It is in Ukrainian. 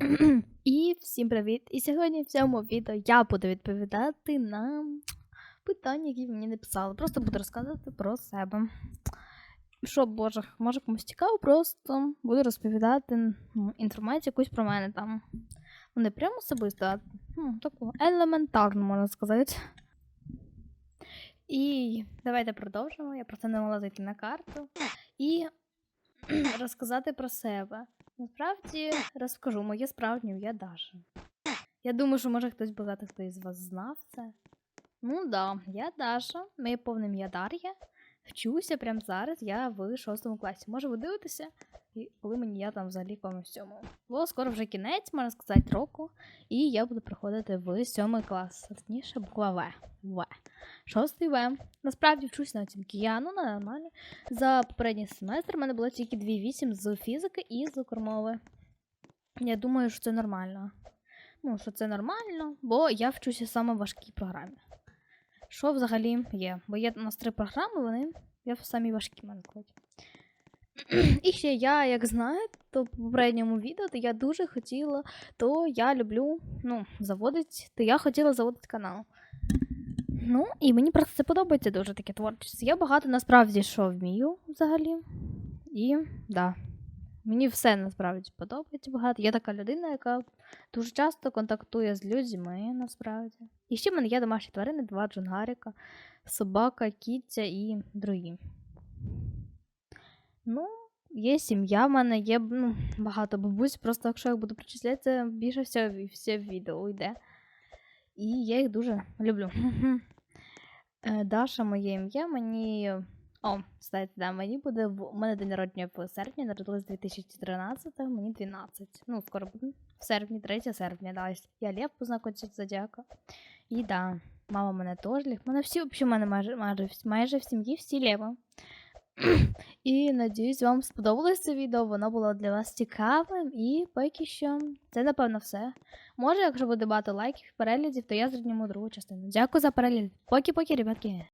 І всім привіт! І сьогодні в цьому відео я буду відповідати на питання, які мені написали. Просто буду розказувати про себе. Що, боже, може комусь цікаво, просто буду розповідати ну, інформацію якусь про мене там. Ну, не прямо особисто, а ну, таку елементарну, можна сказати. І давайте продовжимо. Я просто не могла зайти на карту. І розказати про себе. Насправді розкажу моє справжнє ім'я Даша. Я думаю, що може хтось багато хто із вас знав це. Ну да, я Даша, моє повне ім'я Дар'я. Вчуся прямо зараз, я в шостому класі. Може, ви дивитеся, і коли мені я там взагалі комусь сьомому. Бо скоро вже кінець, можна сказати, року, і я буду приходити в сьомий клас. Точніше, буква В. В. Шостий В. Насправді вчусь на оцінки. Я ну на нормально. За попередній семестр в мене було тільки 2,8 з фізики і з укрмови. Я думаю, що це нормально. Ну, що це нормально, бо я вчуся саме в важкій програмі. Що взагалі є? Бо є у нас три програми, вони я в самі важкі мене кладуть. І ще я, як знаєте, то в попередньому відео, то я дуже хотіла, то я люблю, ну, заводить, то я хотіла заводити канал. Ну, і мені просто це подобається дуже таке творчість. Я багато насправді що вмію взагалі. І да. Мені все насправді подобається багато. Я така людина, яка дуже часто контактує з людьми насправді. І ще в мене є домашні тварини, два джунгаріка, собака, кіття і другі. Ну, є сім'я в мене, є ну, багато бабусь, просто якщо я буду причисляти, більше все, все відео йде. І я їх дуже люблю. Е, Даша моє ім'я, мені. О, кстати, да, мені буде в... Мене день народження в серпні, народилась 2013, мені 12. Ну, скоро буде. В серпні, 3 серпня, да. Я Лев по знаку зодіака. І да, мама мене теж Лев. Мене всі, взагалі, мене майже, майже, майже в сім'ї всі Лева. І надіюсь, вам сподобалось це відео, воно було для вас цікавим. І поки що це, напевно, все. Може, якщо буде багато лайків і переглядів, то я зрівніму другу частину. Дякую за перегляд. Поки-поки, ребятки.